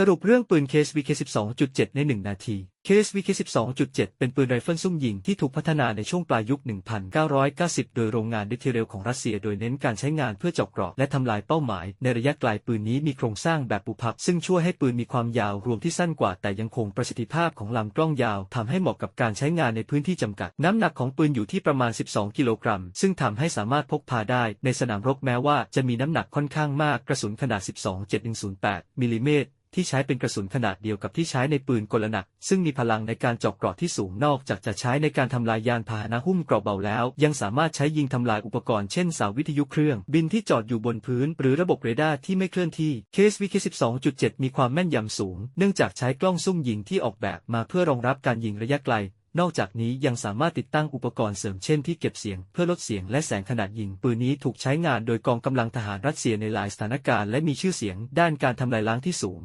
สรุปเรื่องปืน KSVK 12.7 ใน 1 นาที KSVK 12.7 เป็นปืนไรเฟิลซุ่มยิงที่ถูกพัฒนาในช่วงปลายยุค 1990 โดยโรงงานดิเทเรลของรัสเซีย โดยเน้นการใช้งานเพื่อเจาะเกราะและทำลายเป้าหมาย ในระยะไกลปืนนี้มีโครงสร้างแบบปุพับ ซึ่งช่วยให้ปืนมีความยาวรวมที่สั้นกว่า แต่ยังคงประสิทธิภาพของลำกล้องยาวทำให้เหมาะกับการใช้งานในพื้นที่จำกัด น้ำหนักของปืนอยู่ที่ประมาณ 12 กิโลกรัม ซึ่งทำให้สามารถพกพาได้ ในสนามรบแม้ว่าจะมีน้ำหนักค่อนข้างมากกระสุนขนาด 12.708มิลลิเมตร ที่ใช้เป็นกระสุนขนาดเดียวกับที่ใช้ในปืนกลหนัก ซึ่งมีพลังในการเจาะเกราะที่สูงนอกจากจะใช้ในการทำลายยานพาหนะหุ้มเกราะเบาแล้ว ยังสามารถใช้ยิงทำลายอุปกรณ์เช่นเสาวิทยุเครื่องบินที่จอดอยู่บนพื้น หรือระบบเรดาร์ที่ไม่เคลื่อนที่ KSVK 12.7 มีความแม่นยำสูง เนื่องจากใช้กล้องซุ่มยิงที่ออกแบบมาเพื่อรองรับการยิงระยะไกลนอกจากนี้ยังสามารถติดตั้งอุปกรณ์เสริมเช่นที่เก็บเสียงเพื่อลดเสียงและแสงขนาดยิง ปืนนี้ถูกใช้งานโดยกองกำลังทหารรัสเซียในหลายสถานการณ์และมีชื่อเสียงด้านการทำลายล้างที่สูง